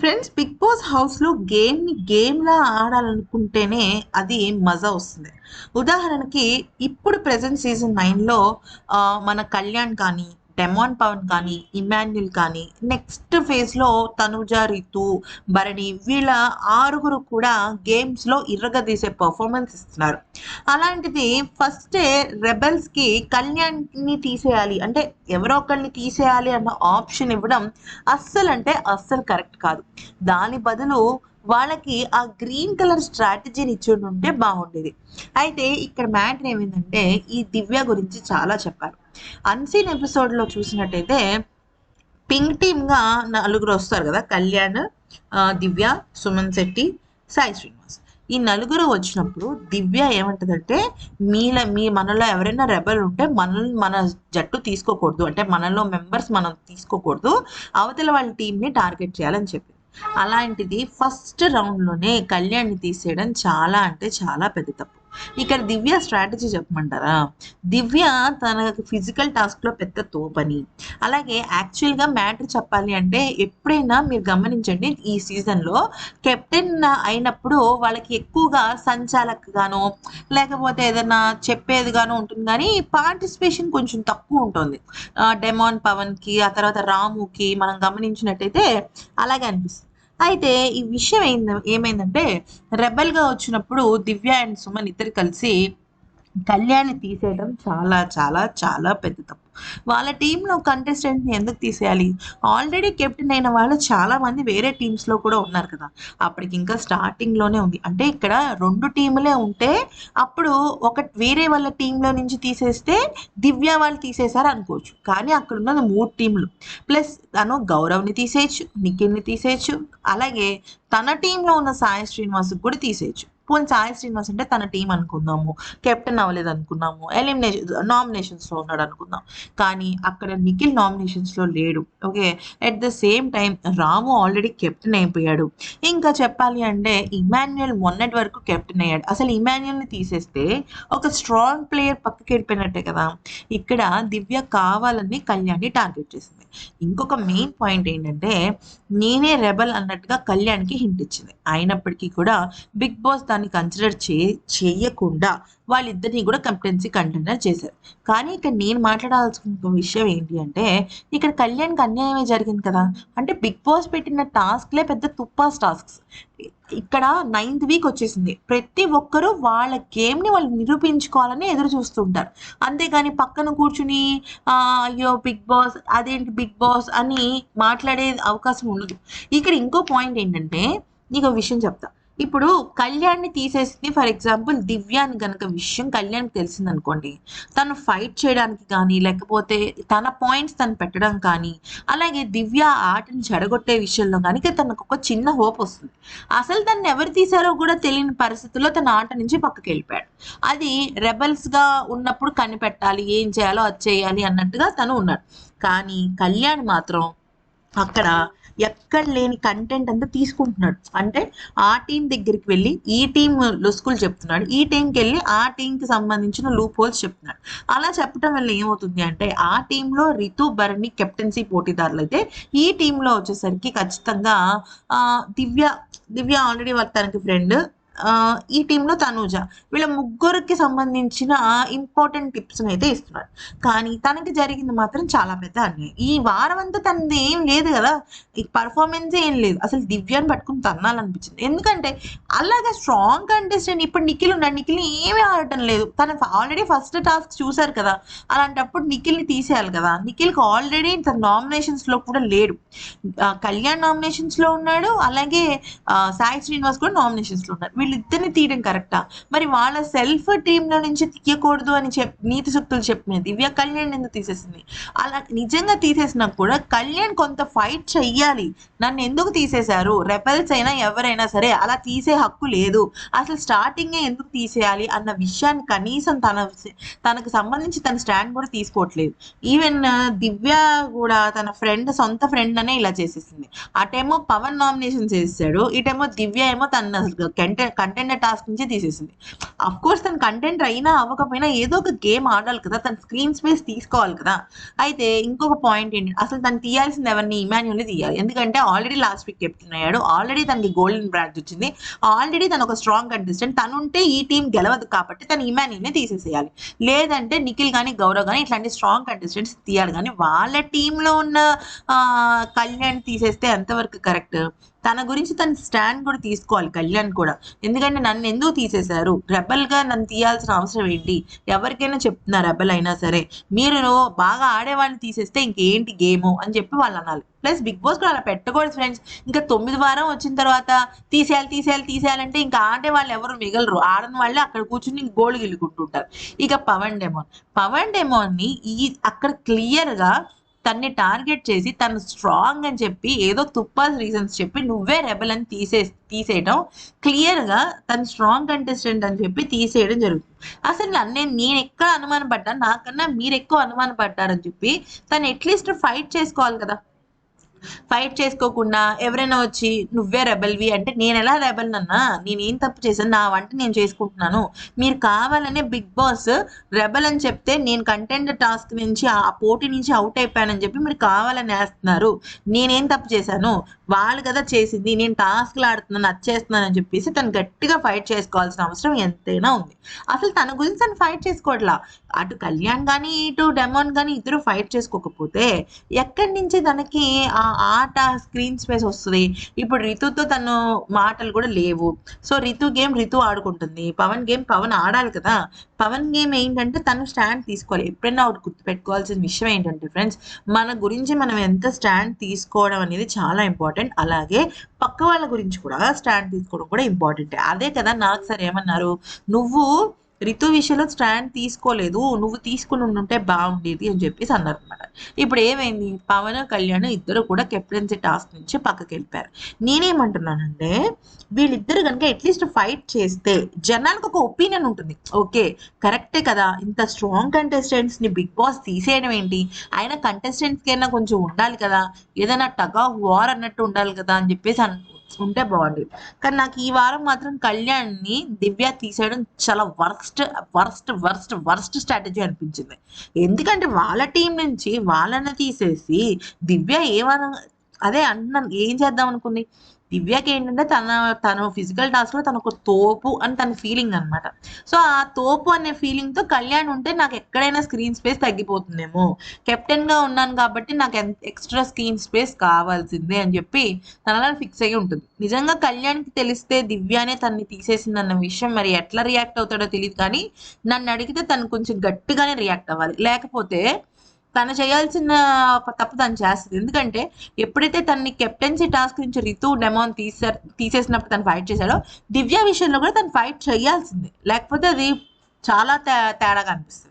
Friends big boss హౌస్లో గేమ్ని గేమ్లా ఆడాలనుకుంటేనే అది మజా వస్తుంది. ఉదాహరణకి ఇప్పుడు ప్రజెంట్ సీజన్ నైన్లో మన కళ్యాణ్ కానీ డెమాన్ పవన్ కానీ ఇమాన్యుల్ కానీ నెక్స్ట్ ఫేజ్లో తనుజ రితు భరణి వీళ్ళ ఆరుగురు కూడా గేమ్స్లో ఇర్రగదీసే పర్ఫార్మెన్స్ ఇస్తున్నారు. అలాంటిది ఫస్టే రెబల్స్కి కళ్యాణ్ని తీసేయాలి. అంటే ఎవరో ఒకరిని తీసేయాలి అన్న ఆప్షన్ ఇవ్వడం అస్సలు అంటే అస్సలు కరెక్ట్ కాదు. దాని బదులు వాళ్ళకి ఆ గ్రీన్ కలర్ స్ట్రాటజీని ఇచ్చి ఉంటే బాగుండేది. అయితే ఇక్కడ మ్యాటర్ ఏమైందంటే ఈ దివ్య గురించి చాలా చెప్పారు. అన్సీన్ ఎపిసోడ్లో చూసినట్టయితే పింక్ టీమ్గా నలుగురు వస్తారు కదా కళ్యాణ్ దివ్య సుమన్ శెట్టి సాయి శ్రీనివాస్. ఈ నలుగురు వచ్చినప్పుడు దివ్య ఏమంటదంటే మీల మీ మనలో ఎవరైనా రెబల్ ఉంటే మనల్ని మన జట్టు తీసుకోకూడదు. అంటే మనలో మెంబర్స్ మనం తీసుకోకూడదు. అవతల వాళ్ళ టీంని టార్గెట్ చేయాలని చెప్పింది అలాంటిది ఫస్ట్ రౌండ్లోనే కళ్యాణ్ని తీసేయడం చాలా అంటే చాలా పెద్ద తప్పు. ఇక్కడ దివ్య స్ట్రాటజీ చెప్పమంటారా? దివ్య తన ఫిజికల్ టాస్క్లో పెద్ద తోపని. అలాగే యాక్చువల్గా మ్యాటర్ చెప్పాలి అంటే ఎప్పుడైనా మీరు గమనించండి ఈ సీజన్లో కెప్టెన్ అయినప్పుడు వాళ్ళకి ఎక్కువగా సంచాలకగానో లేకపోతే ఏదైనా చెప్పేదిగానో ఉంటుంది. కానీ పార్టిసిపేషన్ కొంచెం తక్కువ ఉంటుంది. ఆ, డెమాన్ పవన్కి ఆ తర్వాత రాముకి మనం గమనించినట్టయితే అలాగే అనిపిస్తుంది. అయితే ఈ విషయం ఏంది ఏమైందంటే రెబల్గా వచ్చినప్పుడు దివ్య అండ్ సుమన్ ఇద్దరు కలిసి కళ్యాణ్ని తీసేయడం చాలా చాలా చాలా పెద్ద తప్పు. వాళ్ళ టీంలో కంటెస్టెంట్ని ఎందుకు తీసేయాలి? ఆల్రెడీ కెప్టెన్ అయిన వాళ్ళు చాలా మంది వేరే టీమ్స్లో కూడా ఉన్నారు కదా. అప్పటికి ఇంకా స్టార్టింగ్లోనే ఉంది. అంటే ఇక్కడ రెండు టీములే ఉంటే అప్పుడు ఒక వేరే వాళ్ళ టీంలో నుంచి తీసేస్తే దివ్య వాళ్ళు తీసేశారు అనుకోవచ్చు. కానీ అక్కడ ఉన్నది మూడు టీంలు ప్లస్ తను గౌరవ్ని తీసేయచ్చు నిఖిల్ని తీసేయచ్చు అలాగే తన టీంలో ఉన్న సాయి శ్రీనివాస్ కూడా తీసేయచ్చు. పోనీ సాయి శ్రీనివాస్ అంటే తన టీం అనుకుందాము కెప్టెన్ అవ్వలేదు అనుకున్నాము ఎలిమినేషన్ నామినేషన్స్లో ఉన్నాడు అనుకుందాం. కానీ అక్కడ నిఖిల్ నామినేషన్స్లో లేడు okay? At the same time Ramu already captain అయిపోయాడు. ఇంకా చెప్పాలి అంటే ఇమాన్యుయల్ మొన్నటి వరకు కెప్టెన్ అయ్యాడు. అసలు ఇమాన్యుయల్ని తీసేస్తే ఒక స్ట్రాంగ్ ప్లేయర్ పక్కకి వెళ్ళిపోయినట్టే కదా? ఇక్కడ దివ్య కావాలని కళ్యాణ్ని టార్గెట్ చేసింది. ఇంకొక మెయిన్ పాయింట్ ఏంటంటే నేనే రెబల్ అన్నట్టుగా కళ్యాణ్కి హింట్ ఇచ్చింది. అయినప్పటికీ కూడా బిగ్ బాస్ దాన్ని కన్సిడర్ చే చేయకుండా వాళ్ళిద్దరిని కూడా కంపెటెన్సీ కంటెండర్ చేశారు. కానీ ఇక్కడ నేను మాట్లాడాల్సిన విషయం ఏంటి అంటే ఇక్కడ కళ్యాణ్కి అన్యాయమే జరిగింది కదా. అంటే బిగ్ బాస్ పెట్టిన టాస్క్లే పెద్ద తుప్పాస్ టాస్క్స్. ఇక్కడ నైన్త్ వీక్ వచ్చేసింది. ప్రతి ఒక్కరూ వాళ్ళ గేమ్ని వాళ్ళు నిరూపించుకోవాలని ఎదురు చూస్తుంటారు అంతేగాని పక్కన కూర్చుని అయ్యో బిగ్ బాస్ అదేంటి బిగ్ బాస్ అని మాట్లాడే అవకాశం ఉండదు. ఇక్కడ ఇంకో పాయింట్ ఏంటంటే నీకు ఒక విషయం చెప్తా. ఇప్పుడు కళ్యాణ్ని తీసేసింది ఫర్ ఎగ్జాంపుల్ దివ్యాని గనక విషయం కళ్యాణ్కి తెలిసింది అనుకోండి తను ఫైట్ చేయడానికి కానీ లేకపోతే తన పాయింట్స్ తను పెట్టడం కానీ అలాగే దివ్య ఆటని చెడగొట్టే విషయంలో కానీ తనకు ఒక చిన్న హోప్ వస్తుంది. అసలు తను ఎవరు తీశారో కూడా తెలియని పరిస్థితుల్లో తన ఆట నుంచి పక్కకి వెళ్ళిపోయాడు. అది రెబల్స్గా ఉన్నప్పుడు కనిపెట్టాలి ఏం చేయాలో అది చేయాలి అన్నట్టుగా తను ఉన్నాడు. కానీ కళ్యాణ్ మాత్రం అక్కడ ఎక్కడ లేని కంటెంట్ అంతా తీసుకుంటున్నాడు. అంటే ఆ టీం దగ్గరికి వెళ్ళి ఈ టీం లొసుకులు చెప్తున్నాడు. ఈ టీంకి వెళ్ళి ఆ టీంకి సంబంధించిన లూప్ హోల్స్ చెప్తున్నాడు. అలా చెప్పడం వల్ల ఏమవుతుంది అంటే ఆ టీంలో రితు భరణి కెప్టెన్సీ పోటీదారులు అయితే ఈ టీంలో వచ్చేసరికి ఖచ్చితంగా ఆ, దివ్య దివ్య ఆల్రెడీ వాళ్ళ తనకి ఫ్రెండ్ ఈ టీంలో తనూజ. వీళ్ళ ముగ్గురికి సంబంధించిన ఇంపార్టెంట్ టిప్స్ అయితే ఇస్తున్నాడు. కానీ తనకి జరిగింది మాత్రం చాలా పెద్ద అన్యాయం. ఈ వారం అంతా తనది ఏం లేదు కదా. ఈ పర్ఫార్మెన్స్ ఏం లేదు. అసలు దివ్యాన్ని పట్టుకుని తన్నాలనిపించింది. ఎందుకంటే అలాగే స్ట్రాంగ్ కంటెస్టెంట్ ఇప్పుడు నిఖిల్ ఉన్నాడు. నిఖిల్ ఏమీ ఆడటం లేదు. తన ఆల్రెడీ ఫస్ట్ టాస్క్ చూశారు కదా. అలాంటప్పుడు నిఖిల్ని తీసేయాలి కదా. నిఖిల్కి ఆల్రెడీ తన నామినేషన్స్లో కూడా లేడు. కళ్యాణ్ నామినేషన్స్లో ఉన్నాడు. అలాగే సాయి శ్రీనివాస్ కూడా నామినేషన్స్లో ఉన్నారు వీళ్ళిద్దరిని తీయడం కరెక్టా మరి వాళ్ళ సెల్ఫ్ టీంలో నుంచి తీయకూడదు అని చెప్ నీతి సూక్తులు చెప్పిన దివ్య కళ్యాణ్ ఎందుకు తీసేసింది? అలా నిజంగా తీసేసినా కూడా కళ్యాణ్ కొంత ఫైట్ చెయ్యాలి. నన్ను ఎందుకు తీసేశారు? రెబల్స్ అయినా ఎవరైనా సరే అలా తీసే హక్కు లేదు. అసలు స్టార్టింగే ఎందుకు తీసేయాలి? అన్న విషయాన్ని కనీసం తన తనకు సంబంధించి తన స్టాండ్ కూడా తీసుకోవట్లేదు. ఈవెన్ దివ్య కూడా తన ఫ్రెండ్ సొంత ఫ్రెండ్ అనే ఇలా చేసేసింది. అటేమో పవన్ నామినేషన్ చేసాడు ఇటేమో దివ్య ఏమో తన అసలు కంటె కంటెండర్ టాస్క్ నుంచి తీసేసింది. అఫ్ కోర్స్ తన కంటెంట్ అయినా అవ్వకపోయినా ఏదో ఒక గేమ్ ఆడాలి కదా తన స్క్రీన్ స్పేస్ తీసుకోవాలి కదా. అయితే ఇంకొక పాయింట్ ఏంటి? అసలు తను తీయాల్సింది ఎవరిని? ఇమాన్యుల్ని తీయాలి. ఎందుకంటే ఆల్రెడీ లాస్ట్ వీక్ కెప్టెన్ అయ్యాడు. ఆల్రెడీ తనకి గోల్డెన్ బ్రాంచ్ వచ్చింది. ఆల్రెడీ తను ఒక స్ట్రాంగ్ కంటెస్టెంట్ తను ఉంటే ఈ టీం గెలవదు కాబట్టి తను ఇమాన్యుల్ని తీసేసేయాలి. లేదంటే నిఖిల్ కానీ గౌరవ్ కానీ ఇట్లాంటి స్ట్రాంగ్ కంటెస్టెంట్స్ తీయాలి. కానీ వాళ్ళ టీంలో ఉన్న కళ్యాణ్ తీసేస్తే ఎంతవరకు కరెక్ట్ తన గురించి తన స్టాండ్ కూడా తీసుకోవాలి కళ్యాణ్ కూడా. ఎందుకంటే నన్ను ఎందుకు తీసేశారు? రెబల్గా నన్ను తీయాల్సిన అవసరం ఏంటి? ఎవరికైనా చెప్తున్నా రెబల్ అయినా సరే. మీరు బాగా ఆడేవాళ్ళని తీసేస్తే ఇంకేంటి గేమ్ అని చెప్పి వాళ్ళు అనాలి. ప్లస్ బిగ్ బాస్ కూడా అలా పెట్టకూడదు ఫ్రెండ్స్. ఇంకా తొమ్మిది వారం వచ్చిన తర్వాత తీసేయాలి తీసేయాలి తీసేయాలంటే ఇంకా ఆడే వాళ్ళు ఎవరు మిగలరు. ఆడని వాళ్ళే అక్కడ కూర్చుని గోళ్ళు గిల్లుకుంటుంటారు ఇక పవన్ డెమోన్. పవన్ డెమోన్ని ఈ అక్కడ క్లియర్గా తన్ని టార్గెట్ చేసి తను స్ట్రాంగ్ అని చెప్పి ఏదో తుప్పాల్ రీజన్స్ చెప్పి నువ్వే రెబల్ అని తీసే తీసేయడం క్లియర్గా తను స్ట్రాంగ్ కంటెస్టెంట్ అని చెప్పి తీసేయడం జరుగుతుంది. అసలు నేను నేను ఎక్కడ అనుమానం నాకన్నా మీరు ఎక్కువ అనుమానపడ్డారని చెప్పి తను అట్లీస్ట్ ఫైట్ చేసుకోవాలి కదా. ఫైట్ చేసుకోకుండా ఎవరైనా వచ్చి నువ్వే రెబల్వి అంటే నేను ఎలా రెబల్ అన్నా నేను ఏం తప్పు చేశాను? నా వంట నేను చేసుకుంటున్నాను. మీరు కావాలనే బిగ్ బాస్ రెబల్ అని చెప్తే నేను కంటెంట్ టాస్క్ నుంచి ఆ పోటీ నుంచి అవుట్ అయిపోయానని చెప్పి మీరు కావాలని వేస్తున్నారు. నేనేం తప్పు చేశాను? వాళ్ళు కదా చేసింది నేను టాస్క్లు ఆడుతున్నాను నచ్చేస్తున్నాను అని చెప్పేసి తను గట్టిగా ఫైట్ చేసుకోవాల్సిన అవసరం ఎంతైనా ఉంది. అసలు తన గురించి తను ఫైట్ చేసుకోవట్లా? అటు కళ్యాణ్ కానీ ఇటు డెమోన్ కానీ ఇద్దరు ఫైట్ చేసుకోకపోతే ఎక్కడి నుంచి తనకి ఆ ఆట స్క్రీన్ స్పేస్ వస్తుంది? ఇప్పుడు రితుతో తను మాటలు కూడా లేవు. సో రితు గేమ్ రితు ఆడుకుంటుంది. పవన్ గేమ్ పవన్ ఆడాలి కదా? పవన్ గేమ్ ఏంటంటే తను స్టాండ్ తీసుకోవాలి. ఎప్పుడైనా ఒకటి గుర్తుపెట్టుకోవాల్సిన విషయం ఏంటంటే ఫ్రెండ్స్ మన గురించి మనం ఎంత స్టాండ్ తీసుకోవడం అనేది చాలా ఇంపార్టెంట్. అలాగే పక్క వాళ్ళ గురించి కూడా స్టాండ్ తీసుకోవడం కూడా ఇంపార్టెంట్ అదే కదా నాకు సార్ ఏమన్నారు? నువ్వు రితు విషయంలో స్టాండ్ తీసుకోలేదు నువ్వు తీసుకుని ఉంటే బాగుండేది అని చెప్పేసి అన్నారు అనమాట ఇప్పుడు ఏమైంది? పవన్ కళ్యాణ్ ఇద్దరు కూడా కెప్టెన్సీ టాస్క్ నుంచి పక్కకి వెళ్ళిపోయారు. నేనేమంటున్నానంటే వీళ్ళిద్దరు కనుక అట్లీస్ట్ ఫైట్ చేస్తే జనానికి ఒక ఒపీనియన్ ఉంటుంది. ఓకే కరెక్టే కదా ఇంత స్ట్రాంగ్ కంటెస్టెంట్స్ని బిగ్ బాస్ తీసేయడం ఏంటి? ఆయన కంటెస్టెంట్స్ కైనా కొంచెం ఉండాలి కదా ఏదైనా టగ్ ఆఫ్ వార్ అన్నట్టు ఉండాలి కదా అని చెప్పేసి అనుకుంటున్నాను ఉంటే బాగుండేది. కానీ నాకు ఈ వారం మాత్రం కళ్యాణ్ని దివ్య తీసేయడం చాలా worst worst worst worst strategy అనిపించింది. ఎందుకంటే వాళ్ళ టీం నుంచి వాళ్ళని తీసేసి దివ్య ఏమన అదే అంటున్నాను ఏం చేద్దాం అనుకుంది? దివ్యకి ఏంటంటే తన తను ఫిజికల్ టాస్క్లో తను ఒక తోపు అని తన ఫీలింగ్ అనమాట సో ఆ తోపు అనే ఫీలింగ్తో కళ్యాణ్ ఉంటే నాకు ఎక్కడైనా స్క్రీన్ స్పేస్ తగ్గిపోతుందేమో. కెప్టెన్గా ఉన్నాను కాబట్టి నాకు ఎంత ఎక్స్ట్రా స్క్రీన్ స్పేస్ కావాల్సిందే అని చెప్పి తనలా ఫిక్స్ అయ్యి ఉంటుంది. నిజంగా కళ్యాణ్కి తెలిస్తే దివ్యానే తన్ని తీసేసిందన్న విషయం మరి ఎట్లా రియాక్ట్ అవుతాడో తెలియదు కానీ నన్ను అడిగితే తను కొంచెం గట్టిగానే రియాక్ట్ అవ్వాలి. లేకపోతే తను చేయాల్సిన తప్పు తను చేస్తుంది. ఎందుకంటే ఎప్పుడైతే తనని కెప్టెన్సీ టాస్క్ నుంచి రితు డెమోన్ తీసే తీసేసినప్పుడు తను ఫైట్ చేశాడో దివ్య విషయంలో కూడా తను ఫైట్ చేయాల్సిందే. లేకపోతే అది చాలా తే తేడాగా అనిపిస్తుంది.